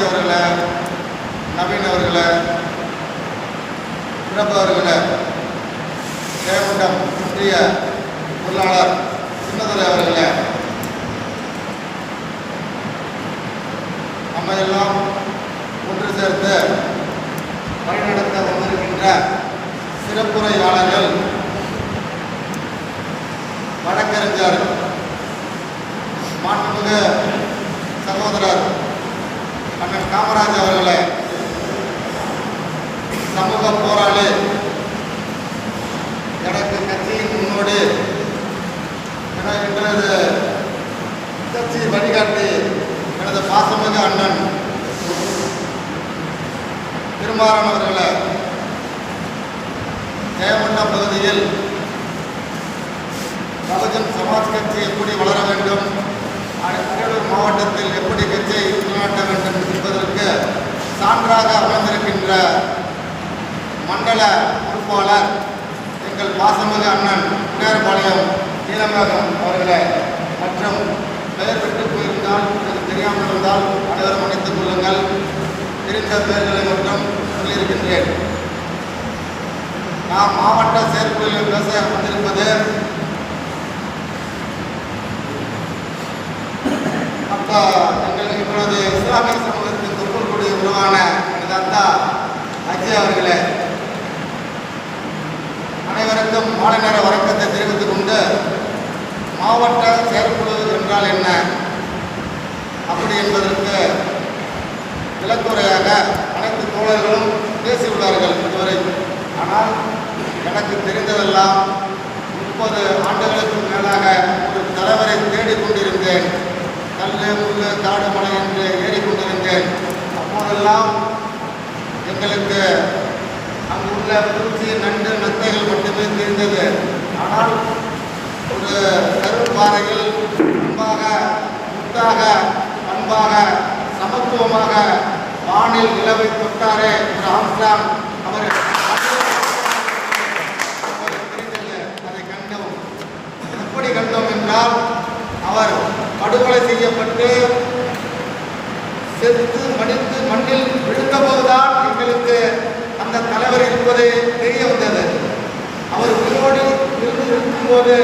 மூர்த்தி அவர்களை நவீன் அவர்களை பிரபு அவர்களை ஜெயகுண்டம் ஒன்றிய பொருளாளர் சின்னதுரை அவர்களை நம்ம எல்லாம் ஒன்று சேர்ந்து வழிநடத்த வந்திருக்கின்ற சிறப்புரையாளர்கள் வழக்கறிஞர் மாண்புமிகு சகோதரர் காமராஜ் அவர்களை சமூக போராளி. எனக்கு கட்சியின் முன்னோடு என எங்களது கட்சி வழிகாட்டி எனது பாசமிகு அண்ணன் திருமாறன் அவர்களை ஜெயமண்டம் பகுதியில் பகுஜன் சமாஜ் கட்சி எப்படி வளர வேண்டும் அரியலூர் மாவட்டத்தில் எப்படி கட்சியை நிலைநாட்ட வேண்டும் என்பதற்கு சான்றாக அமைந்திருக்கின்ற மண்டல பொறுப்பாளர் எங்கள் பாசமிகு அண்ணன் நேரபாளையம் நீலமேகம் அவர்களே. மற்றும் பெயர் விட்டு போயிருந்தால் எனக்கு தெரியாமல் இருந்தால் அனைவரும் அணைத்துக் கொள்ளுங்கள். தெரிந்த பெயர்களை மட்டும் சொல்லியிருக்கின்றேன். நாம் மாவட்ட செயற்குழுவில் பேச வந்திருப்பது அப்பா எனது அஜய் அவர்களே. அனைவருக்கும் மாலை நேர வணக்கத்தை தெரிவித்துக் கொண்டு மாவட்ட செயற்குழு என்றால் என்ன? அப்படி என்பதற்கு விளக்குறையாக அனைத்து தோழர்களும் பேசியுள்ளார்கள் இதுவரை. ஆனால் எனக்கு தெரிந்ததெல்லாம் முப்பது ஆண்டுகளுக்கு மேலாக ஒரு தலைவரை தேடிக் கொண்டிருந்தேன். கல் முள்ளு காடு மலை என்று ஏறிக்கொண்டிருந்தேன் அப்போதெல்லாம் எங்களுக்கு அங்கு உள்ள பூச்சி நண்டு நத்தைகள் மட்டுமே தெரிந்தது ஆனால் ஒரு கருப்பாறையில் அன்பாக முத்தாக அன்பாக சமத்துவமாக வானில் நிலவை தொட்டாரே ஒரு ஆம்ஸ்டாங் அவர் தெரிந்தது. அதை கண்டோம் எப்படி கண்டோம் என்றால் அவர் படுகொலை செய்யப்பட்டு செத்து மடித்து மண்ணில் விழுந்தபோதுதான் எங்களுக்கு அந்த தலைவர் இருப்பது தெரிய வந்தது. அவர் உயிரோடு இருந்து இருக்கும்போது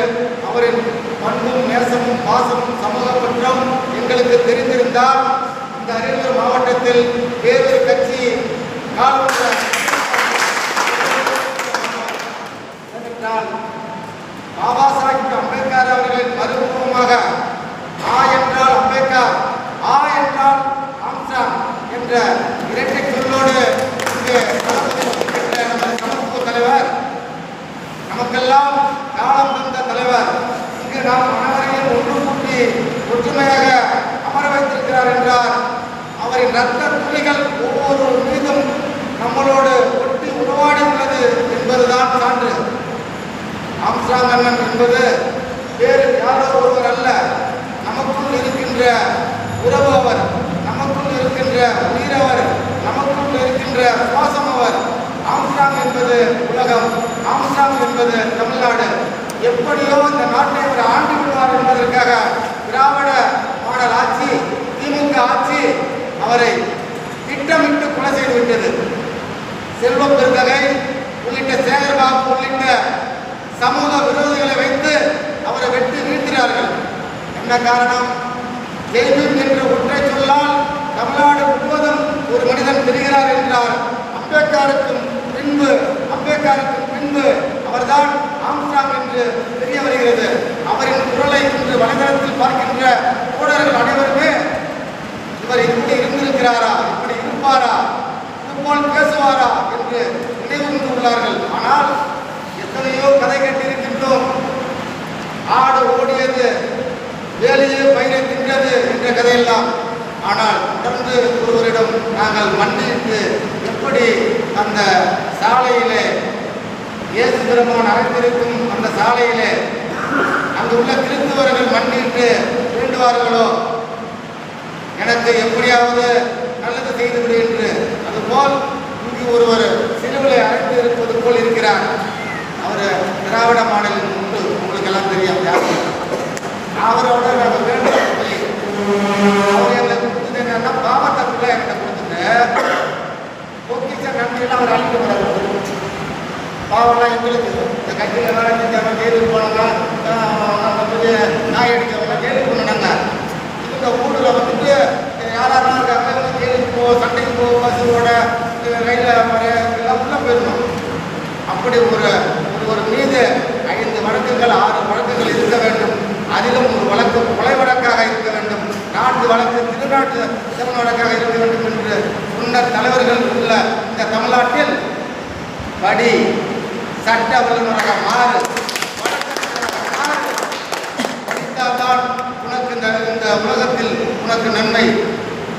அவரின் பண்பும் நேசமும் பாசமும் சமூக பற்றும் எங்களுக்கு தெரிந்திருந்தால் இந்த அரியலூர் மாவட்டத்தில் வேறொரு கட்சி பாபா சாஹிப் அம்பேத்கர் அவர்களின் மறுரூபமாக ஆ என்றால் அம்பேத்கர் ஆ என்றால் ஆம்சாங் என்ற இரட்டை சொல்லோடு இங்கு கலந்து கொண்டிருக்கின்ற நமது சமத்துவ தலைவர் நமக்கெல்லாம் காலம் தந்த தலைவர் இங்கு நாம் அனைவரையும் ஒன்று கூட்டி ஒற்றுமையாக அமர வைத்திருக்கிறார் என்றார் இரத்த ரத்த துளிகள் ஒவ்வொரு மீதும் நம்மளோடு ஒட்டி உருவாடி உள்ளது என்பதுதான் சான்று. ஆம்ஸ்ட்ராங் அண்ணன் என்பது வேறு யாரோ ஒருவர் அல்ல. நமக்குள் இருக்கின்ற உறவு அவர் நமக்குள் இருக்கின்ற உயிரவர் நமக்குள் இருக்கின்ற சுவாசம் அவர் ஆம்ஸ்ட்ராங் என்பது உலகம். ஆம்ஸ்ட்ராங் என்பது தமிழ்நாடு. எப்படியோ இந்த நாட்டை அவர் ஆண்டு விடுவார் என்பதற்காக திராவிட மாடல் ஆட்சி திமுக ஆட்சி அவரை திட்டமிட்டு கொலை செய்து விட்டது செல்வம் பெருந்தகை உள்ளிட்ட சேகர்பாபு உள்ளிட்ட சமூக விரோதிகளை வைத்து அவரை வெட்டி வீழ்த்தினார்கள். என்ன காரணம்? தெய்வம் என்ற ஒற்றை சொல்லால் தமிழ்நாடு முழுவதும் ஒரு மனிதன் தெரிகிறார் என்றார். அம்பேத்கருக்கும் பின்பு அம்பேத்கருக்கும் பின்பு அவர்தான் ஆம்ஸ்டாங் என்று தெரிய வருகிறது. அவரின் குரலை இன்று வலைதளத்தில் பார்க்கின்ற தோழர்கள் அனைவருமே இவர் இப்படி இருந்திருக்கிறாரா? இப்படி இருப்பாரா? இதுபோல் பேசுவாரா? என்று நினைவு உள்ளார்கள் ஆனால் எத்தனையோ கதை கேட்டிருக்கின்றோம். ஆடு ஓடியது வேலையே பயிரை தின்றது என்ற கதையெல்லாம். ஆனால் தொடர்ந்து ஒருவரிடம் நாங்கள் மண்டிட்டு எப்படி அந்த சாலையிலே இயேசு பெருமான் அழைத்திருக்கும் அந்த சாலையிலே அங்கு உள்ள கிறிஸ்துவர்கள் மண்டிட்டு வேண்டுவார்களோ? எப்படியாவது நல்லது செய்துவிடு என்று. அதுபோல் இங்கு ஒருவர் சிலுவிலை அழைத்து இருப்பது போல் இருக்கிறார். அவர் திராவிட மாடலின் உண்டு. உங்களுக்கு எல்லாம் தெரியும். யார்? அவரோட ரயிலில் போயிடணும் அப்படி ஒரு ஒரு- ஒரு மீது ஐந்து வழக்குகள் ஆறு வழக்குகள் இருக்க வேண்டும். அதிலும் ஒரு வழக்கு கொலை வழக்காக இருக்க வேண்டும். நாட்டு வழக்கு திருநாட்டு சிறந்த வழக்காக இருக்க வேண்டும் என்று முன்னர் தலைவர்கள் உள்ள இந்த தமிழ்நாட்டில் படி சட்ட வல்லுநராக மாறு படித்தால்தான் உனக்கு இந்த இந்த உலகத்தில் உனக்கு நன்மை.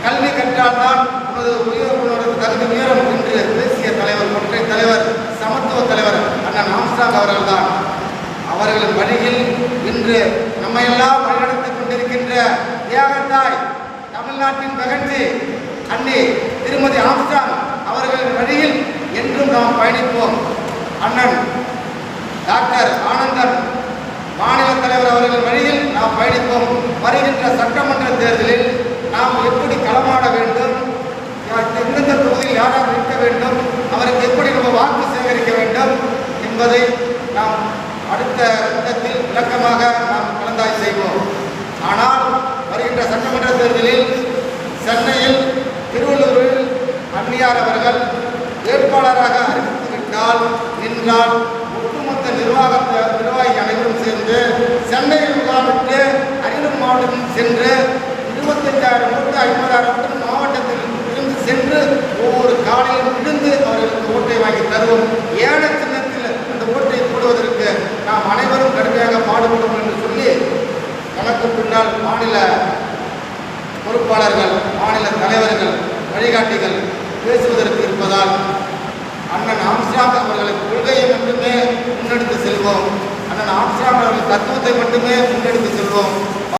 கல்வி கற்றால்தான் நமது உயர் கருத்து நேரம் என்று பேசிய தலைவர் ஒற்றை தலைவர் சமத்துவ தலைவர் அண்ணன் ஆம்ஸ்டாங் அவர்கள்தான். அவர்களின் வழியில் இன்று நம்மையெல்லாம் வழிநடத்திக் கொண்டிருக்கின்ற தியாகத்தாய் தமிழ்நாட்டின் மகிழ்ச்சி அண்ணி திருமதி ஆம்ஸ்டாங் அவர்களின் வழியில் என்றும் நாம் பயணிப்போம். அண்ணன் டாக்டர் ஆனந்தன் மாநில தலைவர் அவர்கள் வழியில் நாம் பயணிப்போம். வருகின்ற சட்டமன்ற தேர்தலில் நாம் எப்படி களமாட வேண்டும் யா- எந்தெந்த தொகுதியில் யாராக நிற்க வேண்டும் அவருக்கு எப்படி நம்ம வாக்கு சேகரிக்க வேண்டும் என்பதை நாம் அடுத்த இடத்தில் நாம் கலந்தாய் செய்வோம் ஆனால் வருகின்ற சட்டமன்ற தேர்தலில் சென்னையில் திருவள்ளூரில் அன்னியார் அவர்கள் வேட்பாளராக அறிவித்துவிட்டால் நின்றால் ஒட்டுமொத்த நிர்வாக நிர்வாகி அனைவரும் சேர்ந்து சென்னையில் முகாமிட்டு அரியலூர் மாவட்டத்தில் சென்று இருபத்தஞ்சாயிரம் ஓட்டு ஐம்பதாயிரம் ஓட்டு மாவட்டத்தில் இருந்து சென்று ஒவ்வொரு காலையிலும் விழுந்து அவர்களுக்கு ஓட்டை வாங்கி தருவோம் ஏழ சின்னத்தில் அந்த ஓட்டை போடுவதற்கு நாம் அனைவரும் கடுமையாக பாடுபடும் என்று சொல்லி தனக்கு பின்னால் மாநில பொறுப்பாளர்கள் மாநில தலைவர்கள் வழிகாட்டிகள் பேசுவதற்கு இருப்பதால் அண்ணன் ஆம்ஸ்டாம் அவர்களின் கொள்கையை மட்டுமே முன்னெடுத்து செல்வோம். அண்ணன் ஆம்ஸ்டாம் அவர்களின் தத்துவத்தை மட்டுமே முன்னெடுத்து செல்வோம்.